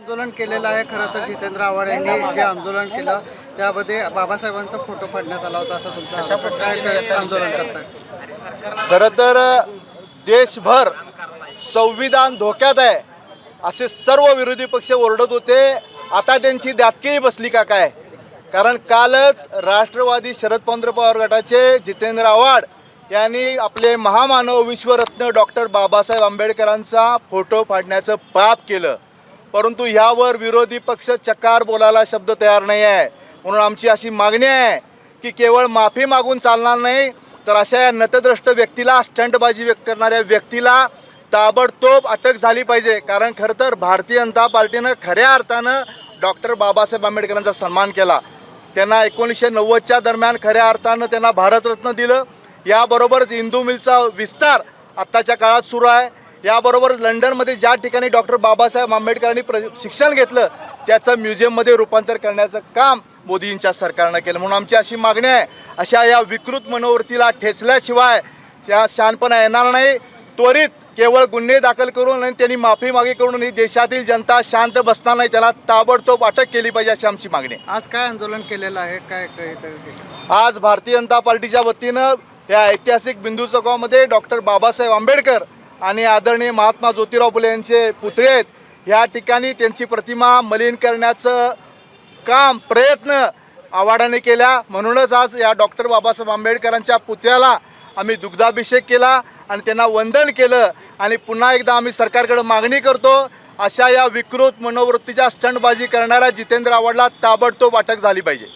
आंदोलन केलेलं आहे. खरं तर जितेंद्र आव्हाड यांनी जे आंदोलन केलं त्यामध्ये बाबासाहेबांचा फोटो फाडण्यात आला होता असं तुमचं. काय काय आंदोलन करताय खरं तर देशभर संविधान धोक्यात आहे. असे सर्व विरोधी पक्ष ओरडत होते. आता त्यांची दातकेळी बसली का काय? कारण कालच राष्ट्रवादी शरद पंधरा पवार गटाचे जितेंद्र आव्हाड यांनी आपले महामानव विश्वरत्न डॉक्टर बाबासाहेब आंबेडकरांचा फोटो फाडण्याचं पाप केलं. परंतु ह्यावर विरोधी पक्ष चकार बोलायला शब्द तयार नाही आहे म्हणून आमची अशी मागणी आहे की केवळ माफी मागून चालणार नाही तर अशा या नतद्रष्ट व्यक्तीला स्टंटबाजी व्यक्त करणाऱ्या व्यक्तीला ताबडतोब अटक झाली पाहिजे. कारण खरं तर भारतीय जनता पार्टीनं खऱ्या अर्थानं डॉक्टर बाबासाहेब आंबेडकरांचा सन्मान केला. त्यांना एकोणीसशे नव्वदच्या दरम्यान खऱ्या अर्थानं त्यांना भारतरत्न दिलं. याबरोबरच इंदू मिलचा विस्तार आत्ताच्या काळात सुरू आहे. याबरोबर लंडनमध्ये ज्या ठिकाणी डॉक्टर बाबासाहेब आंबेडकरांनी प्र शिक्षण घेतलं त्याचं म्युझियममध्ये रूपांतर करण्याचं काम मोदींच्या सरकारनं केलं. म्हणून आमची अशी मागणी आहे अशा या विकृत मनोवृत्तीला ठेचल्याशिवाय या शानपणा येणार नाही. त्वरित केवळ गुन्हे दाखल करून आणि त्यांनी माफी मागे करून ही देशातील जनता शांत बसणार नाही त्याला ताबडतोब अटक केली पाहिजे अशी आमची मागणी. आज काय आंदोलन केलेलं आहे? काय आज भारतीय जनता पार्टीच्या वतीनं या ऐतिहासिक बिंदू चौकामध्ये डॉक्टर बाबासाहेब आंबेडकर आणि आदरणीय महात्मा ज्योतिराव फुले यांचे पुतळे आहेत. या ठिकाणी त्यांची प्रतिमा मलिन करण्याचं काम प्रयत्न आवाडाने केल्या म्हणूनच आज या डॉक्टर बाबासाहेब आंबेडकरांच्या पुतळ्याला आम्ही दुग्धाभिषेक केला आणि त्यांना वंदन केलं. आणि पुन्हा एकदा आम्ही सरकारकडे मागणी करतो अशा या विकृत मनोवृत्तीच्या स्टंटबाजी करणाऱ्या जितेंद्र आव्हाडला ताबडतोब अटक झाली पाहिजे.